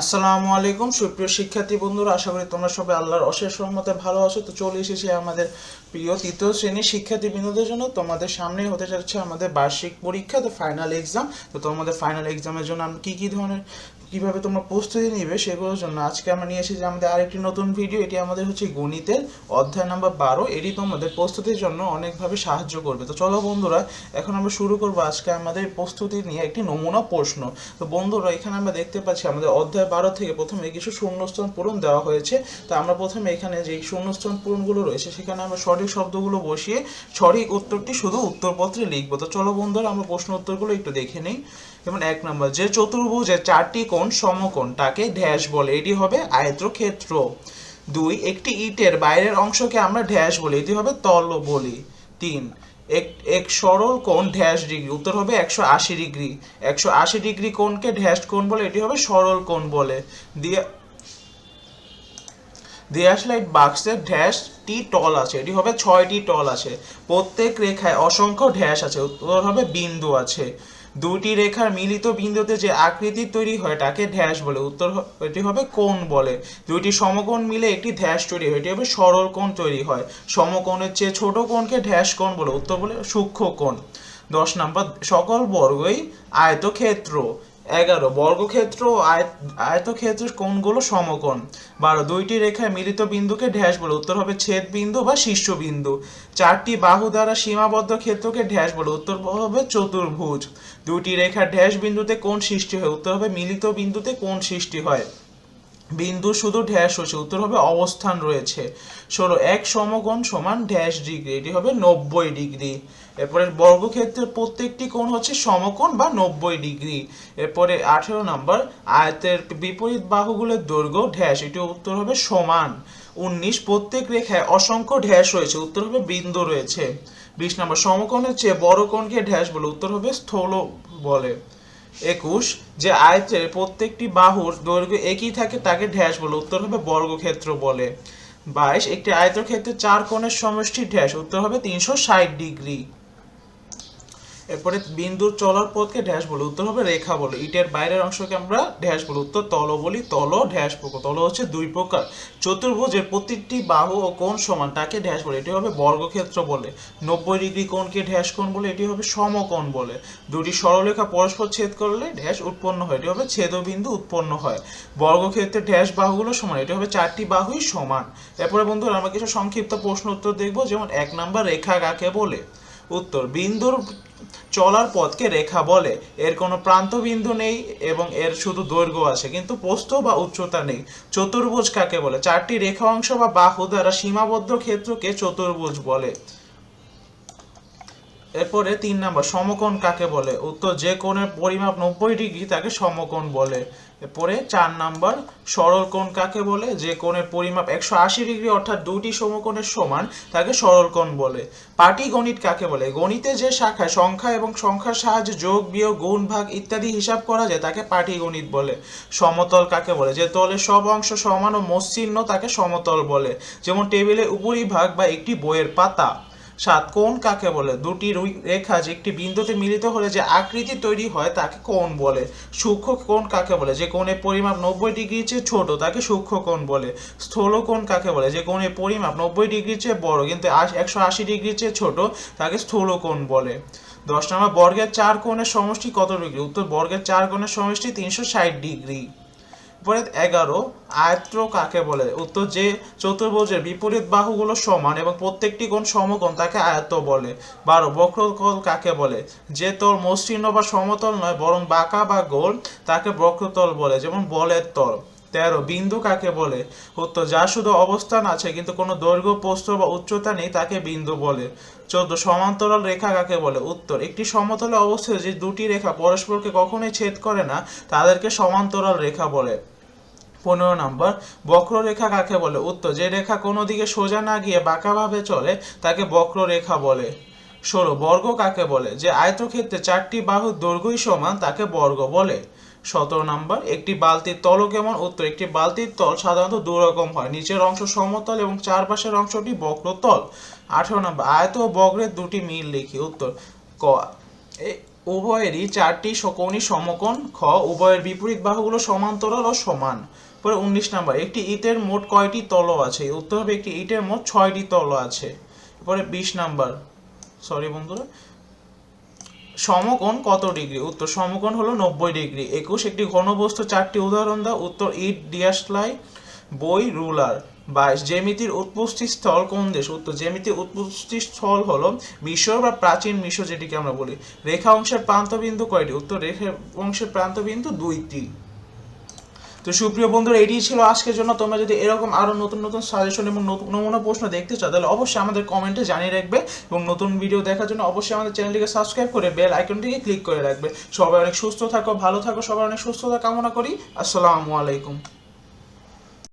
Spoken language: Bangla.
আসসালামু আলাইকুম, সুপ্রিয় শিক্ষার্থী বন্ধুরা, আশা করি তোমরা সবাই আল্লাহর অশেষ সহমতে ভালো আছো। তো চলে এসেছি আমাদের প্রিয় তৃতীয় শ্রেণির শিক্ষার্থী বিনোদের জন্য। তোমাদের সামনে হতে যাচ্ছে আমাদের বার্ষিক পরীক্ষা, তো ফাইনাল এক্সাম তো তোমাদের ফাইনাল এক্সামের জন্য আমি কী কী ধরনের কীভাবে তোমরা প্রস্তুতি নিবে সেগুলোর জন্য আজকে আমরা নিয়ে এসেছি আমাদের আরেকটি নতুন ভিডিও এটি আমাদের হচ্ছে গণিতের অধ্যায় নাম্বার বারো। এটি তোমাদের প্রস্তুতির জন্য অনেকভাবে সাহায্য করবে। তো চলো বন্ধুরা, এখন আমরা শুরু করব আজকে আমাদের প্রস্তুতি নিয়ে একটি নমুনা প্রশ্ন। তো বন্ধুরা, এখানে আমরা দেখতে পাচ্ছি আমাদের অধ্যায় বারো থেকে প্রথমে কিছু শূন্যস্থান পূরণ দেওয়া হয়েছে। তো আমরা প্রথমে এখানে যে শূন্যস্থান পূরণগুলো রয়েছে, সেখানে আমরা সঠিক শব্দগুলো বসিয়ে সঠিক উত্তরটি শুধু উত্তরপত্রে লিখব। তো চলো বন্ধুরা, আমরা প্রশ্ন উত্তরগুলো একটু দেখে নিই। যেমন এক নম্বর, যে চতুর্ভুজের চারটি কোণ সমকোণ, তাকে ড্যাশ বলে। এটি হবে আয়তক্ষেত্র। দুই, একটি ইটের বাইরের অংশকে আমরা ড্যাশ বলি, এটি হবে তল বলি। তিন, এক এক সরল কোণ ড্যাশ ডিগ্রি, উত্তর হবে একশো আশি ডিগ্রি। একশো আশি ডিগ্রি কোণকে ড্যাশ কোণ বলে, এটি হবে সরল কোণ বলে। দিয়ে দেয়াশলাইট বাক্সের ড্যাশটি টল আছে, এটি হবে ছয়টি টল আছে। প্রত্যেক রেখায় অসংখ্য ড্যাশ আছে, উত্তর হবে বিন্দু আছে। দুটি রেখার মিলিত বিন্দুতে যে আকৃতি তৈরি হয়, তাকে ধ্যাস বলে। উত্তর এটি হবে কোণ বলে। দুইটি সমকোণ মিলে একটি ধ্যাস তৈরি হয়, এটি হবে সরল কোণ তৈরি হয়। সমকোণের চেয়ে ছোট কোণকে ধ্যাস কোণ বলে, উত্তর বলে সূক্ষ্ম কোণ। দশ নাম্বার, সকল বর্গই আয়তক্ষেত্র। এগারো, বর্গক্ষেত্র ও আয়ত, আয়তক্ষেত্রের কোণগুলো সমকোণ। বারো, দুইটি রেখায় মিলিত বিন্দুকে ড্যাশ বলে, উত্তর হবে ছেদ বিন্দু বা শীর্ষবিন্দু। চারটি বাহু দ্বারা সীমাবদ্ধ ক্ষেত্রকে ড্যাশ বলে, উত্তর হবে চতুর্ভুজ। দুইটি রেখার ড্যাশ বিন্দুতে কোণ সৃষ্টি হয়, উত্তর হবে মিলিত বিন্দুতে কোণ সৃষ্টি হয়। বিন্দু শুধু ড্যাশ হচ্ছে উত্তর হবে অবস্থান রয়েছে। ষোলো, এক সমকোণ সমান ড্যাশ ডিগ্রি, এটি হবে নব্বই ডিগ্রি। এরপরে বর্গক্ষেত্রের প্রত্যেকটি কোণ হচ্ছে সমকোণ বা নব্বই ডিগ্রি। এরপরে আঠেরো নম্বর, আয়তের বিপরীত বাহুগুলোর দৈর্ঘ্য ড্যাশ এটি উত্তর হবে সমান। উনিশ, প্রত্যেক রেখায় অসংখ্য ড্যাশ রয়েছে, উত্তর হবে বিন্দু রয়েছে। বিশ নম্বর, সমকোণের চেয়ে বড় কোণকে ড্যাশ বলে উত্তর হবে স্থল বলে। একুশ, যে আয়তের প্রত্যেকটি বাহুর দৈর্ঘ্য একই থাকে, তাকে ড্যাশ বলে উত্তর হবে বর্গক্ষেত্র বলে। বাইশ, একটি আয়তক্ষেত্রে চার কোণের সমষ্টি ড্যাশ উত্তর হবে তিনশো ষাট ডিগ্রি। এরপরে বিন্দুর চলার পথকে ড্যাশ বলে, উত্তর হবে রেখা বলে। ইটের বাইরের অংশকে আমরা ড্যাশ বলি। উত্তর তল বলি, তল ড্যাশ প্রকার। তল হচ্ছে দুই প্রকার। চতুর্ভুজের প্রতিটি বাহু ও কোণ সমান, তাকে ড্যাশ বলে। এটি হবে বর্গক্ষেত্র বলে। নব্বই ডিগ্রি কোণকে ড্যাশ কোণ বলে, এটি হবে সমকোণ বলে। দুটি সরলরেখা পরস্পর ছেদ করলে ড্যাশ উৎপন্ন হয়। এটি হবে ছেদবিন্দু উৎপন্ন হয়। বর্গক্ষেত্রে ড্যাশ বাহুগুলো সমান, এটি হবে চারটি বাহুই সমান। এরপরে বন্ধুরা, আমরা কিছু সংক্ষিপ্ত প্রশ্ন উত্তর দেখব, যেমন এক নাম্বার রেখা কাকে বলে? উত্তর। বিন্দুর চলার পথকে রেখা বলে। এর কোনো প্রান্ত বিন্দু নেই এবং এর শুধু দৈর্ঘ্য আছে। কিন্তু প্রস্থ বা উচ্চতা নেই। চতুর্ভুজ কাকে বলে? চারটি রেখা অংশ বা বাহু দ্বারা সীমাবদ্ধ ক্ষেত্রকে চতুর্ভুজ বলে। এরপরে তিন নাম্বার, সমকোণ কাকে বলে? উত্তর, যে কোণের পরিমাপ নব্বই ডিগ্রি তাকে সমকোণ বলে। এরপরে চার নাম্বার, সরল কোণ কাকে বলে? যে কোণের পরিমাপ একশো আশি ডিগ্রি অর্থাৎ দুটি সমকোণের সমান, তাকে সরল কোণ বলে। পাটিগণিত কাকে বলে? গণিতে যে শাখায় সংখ্যা এবং সংখ্যার সাহায্যে যোগ, বিয়োগ, গুণ, ভাগ ইত্যাদি হিসাব করা যায়, তাকে পাটিগণিত বলে। সমতল কাকে বলে? যে তলের সব অংশ সমান ও মসৃণ তাকে সমতল বলে। যেমন টেবিলের উপরিভাগ বা একটি বইয়ের পাতা। সাত কোণ কাকে বলে? দুটি রেখা যে একটি বিন্দুতে মিলিত হলে যে আকৃতি তৈরি হয় তাকে কোণ বলে। সূক্ষ্ম কোণ কাকে বলে? যে কোণের পরিমাপ নব্বই ডিগ্রির চেয়ে ছোট তাকে সূক্ষ্ম কোণ বলে। স্থূল কোণ কাকে বলে? যে কোণের পরিমাপ নব্বই ডিগ্রির চেয়ে বড় কিন্তু একশো আশি ডিগ্রির চেয়ে ছোট তাকে স্থূল কোণ বলে। দশ নম্বর, বর্গের চার কোণের সমষ্টি কত ডিগ্রি? উত্তর, বর্গের চার কোণের সমষ্টি তিনশো ষাট ডিগ্রি। এরপরে এগারো আয়ত্র কাকে বলে? উত্তর যে চতুর্ভুজের বিপরীত বাহুগুলো সমান এবং প্রত্যেকটি কোণ সমকোণ তাকে আয়ত্ত বলে। বারো, বক্রতল কাকে বলে? যে তল মসৃণ বা সমতল নয়, বরং বাঁকা বা গোল তাকে বক্রতল বলে, যেমন বলের তল। তেরো, বিন্দু কাকে বলে? উত্তর, যা শুধু অবস্থান আছে, কিন্তু কোনো দৈর্ঘ্য, প্রস্থ বা উচ্চতা নেই তাকে বিন্দু বলে। চোদ্দ, সমান্তরাল রেখা কাকে বলে? উত্তর, একটি সমতলে অবস্থিত যে দুটি রেখা পরস্পরকে কখনোই ছেদ করে না, তাদেরকে সমান্তরাল রেখা বলে। পনেরো নম্বর। বক্ররেখা কাকে বলে? উত্তর, যে রেখা কোনো দিকে সোজা না গিয়ে বাঁকাভাবে চলে, তাকে বক্ররেখা বলে। ষোলো, বর্গ কাকে বলে? যে আয়তক্ষেত্রে চারটি বাহুর দৈর্ঘ্যই সমান, তাকে বর্গ বলে। সতেরো নম্বর, একটি বালতির তল কেমন? উত্তর, একটি বালতির তল সাধারণত দুরকম হয়, নিচের অংশ সমতল এবং চারপাশের অংশটি বক্রতল। আঠেরো নম্বর, আয়ত ও বক্রের দুটি মিল লিখি, উত্তর, ক উভয়েরই চারটি সকৌণী সমকোণ, খ, উভয়ের বিপরীত বাহুগুলো সমান্তরাল ও সমান। পরে উনিশ নাম্বার। একটি ইটের মোট কয়টি তল আছে? উত্তর হবে একটি ইটের মোট ছয়টি তল আছে। পরে বিশ নাম্বার। সরি বন্ধুরা। সমকোণ কত ডিগ্রি? উত্তর সমকোণ হলো নব্বই ডিগ্রি। একুশ, একটি ঘনবস্তু, চারটি উদাহরণ দাও। উত্তর ইট ডিয়াসলাই বই, রুলার। বাইশ, জ্যামিতির উৎপত্তি স্থল কোন দেশ? উত্তর, জ্যামিতির উৎপত্তি স্থল হলো মিশর বা প্রাচীন মিশর যেটিকে আমরা বলি। রেখা অংশের প্রান্তবিন্দু কয়টি? উত্তর, রেখা অংশের প্রান্তবিন্দু দুইটি। তো সুপ্রিয় বন্ধুরা, এটি ছিল আজকের জন্য। তোমরা যদি এরকম আরও নতুন নতুন সাজেশন এবং নতুন নমুনা প্রশ্ন দেখতে চাও, তাহলে অবশ্যই আমাদের কমেন্টে জানিয়ে রাখবে এবং নতুন ভিডিও দেখার জন্য অবশ্যই আমাদের চ্যানেলটিকে সাবস্ক্রাইব করে বেল আইকনটিকে ক্লিক করে রাখবে। সবাই অনেক সুস্থ থাকো, ভালো থাকো, সবাই অনেক সুস্থতা কামনা করি। আসসালামু আলাইকুম।